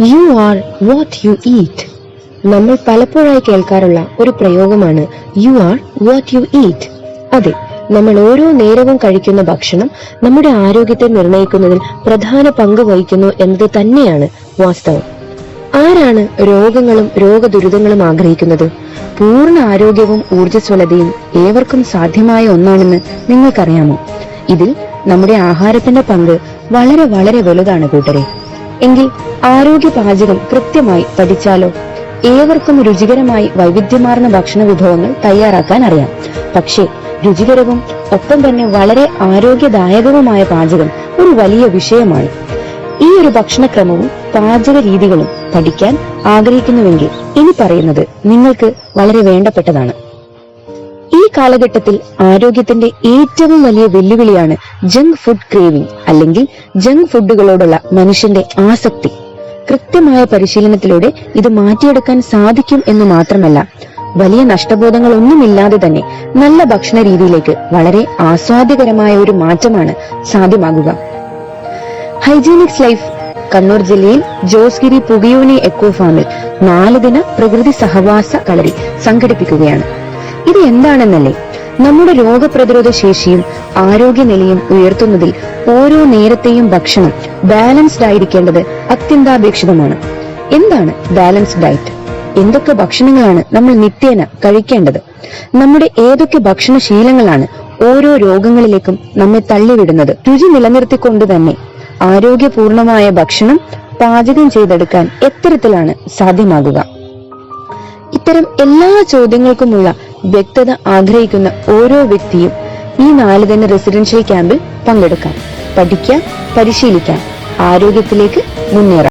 You are what you eat നമ്മൾ പലപ്പോഴായി കേൾക്കാറുള്ള ഒരു പ്രയോഗമാണ് you are what you eat അതെ നമ്മൾ ഓരോ നേരവും കഴിക്കുന്ന ഭക്ഷണം നമ്മുടെ ആരോഗ്യത്തെ നിർണയിക്കുന്നതിൽ പ്രധാന പങ്ക് വഹിക്കുന്നു എന്നത് തന്നെയാണ് വാസ്തവം. ആരാണ് രോഗങ്ങളും രോഗദുരിതങ്ങളും ആഗ്രഹിക്കുന്നത്? പൂർണ ആരോഗ്യവും ഊർജസ്വലതയും ഏവർക്കും സാധ്യമായ ഒന്നാണെന്ന് നിങ്ങൾക്കറിയാമോ? ഇതിൽ നമ്മുടെ ആഹാരത്തിന്റെ പങ്ക് വളരെ വളരെ വലുതാണ് കൂട്ടരെ. എങ്കിൽ ആരോഗ്യ പാചകം കൃത്യമായി പഠിച്ചാലോ? ഏവർക്കും രുചികരമായി വൈവിധ്യമാർന്ന ഭക്ഷണ വിഭവങ്ങൾ തയ്യാറാക്കാൻ അറിയാം. പക്ഷേ രുചികരവും ഒപ്പം തന്നെ വളരെ ആരോഗ്യദായകവുമായ പാചകം ഒരു വലിയ വിഷയമാണ്. ഈ ഒരു ഭക്ഷണക്രമവും പാചക രീതികളും പഠിക്കാൻ ആഗ്രഹിക്കുന്നുവെങ്കിൽ ഇനി പറയുന്നത് നിങ്ങൾക്ക് വളരെ വേണ്ടപ്പെട്ടതാണ്. കാലഘട്ടത്തിൽ ആരോഗ്യത്തിന്റെ ഏറ്റവും വലിയ വെല്ലുവിളിയാണ് ജങ്ക് ഫുഡ് ക്രേവിംഗ് അല്ലെങ്കിൽ ജങ്ക് ഫുഡുകളോടുള്ള മനുഷ്യന്റെ ആസക്തി. കൃത്യമായ പരിശീലനത്തിലൂടെ ഇത് മാറ്റിയെടുക്കാൻ സാധിക്കും എന്ന് മാത്രമല്ല വലിയ നഷ്ടബോധങ്ങളൊന്നുമില്ലാതെ തന്നെ നല്ല ഭക്ഷണ രീതിയിലേക്ക് വളരെ ആസ്വാദ്യകരമായ ഒരു മാറ്റമാണ് സാധ്യമാകുക. ഹൈജീനിക്സ് ലൈഫ് കണ്ണൂർ ജില്ലയിൽ ജോസ്ഗിരി പുകയോനി എക്കോ ഫാമിൽ നാല് ദിന പ്രകൃതി സഹവാസ കളരി സംഘടിപ്പിക്കുകയാണ്. ഇത് എന്താണെന്നല്ലേ? നമ്മുടെ രോഗപ്രതിരോധ ശേഷിയും ആരോഗ്യനിലയും ഉയർത്തുന്നതിൽ ഓരോ നേരത്തെയും ഭക്ഷണം ബാലൻസ്ഡ് ആയിരിക്കേണ്ടത് അത്യന്താപേക്ഷിതമാണ്. എന്താണ് ബാലൻസ്ഡ് ഡയറ്റ് എന്തൊക്കെ ഭക്ഷണങ്ങളാണ് നമ്മൾ നിത്യേന കഴിക്കേണ്ടത്? നമ്മുടെ ഏതൊക്കെ ഭക്ഷണശീലങ്ങളാണ് ഓരോ രോഗങ്ങളിലേക്കും നമ്മെ തള്ളിവിടുന്നത്? രുചി നിലനിർത്തിക്കൊണ്ട് തന്നെ ആരോഗ്യപൂർണമായ ഭക്ഷണം പാചകം ചെയ്തെടുക്കാൻ എത്തരത്തിലാണ് സാധ്യമാകുക. ഇത്തരം എല്ലാ ചോദ്യങ്ങൾക്കുമുള്ള വ്യക്തത ആഗ്രഹിക്കുന്ന ഓരോ വ്യക്തിയും ഈ നാല് തന്നെ റെസിഡൻഷ്യൽ ക്യാമ്പിൽ പങ്കെടുക്കാം. പഠിക്കാം പരിശീലിക്കാം. ആരോഗ്യത്തിലേക്ക് മുന്നേറാം.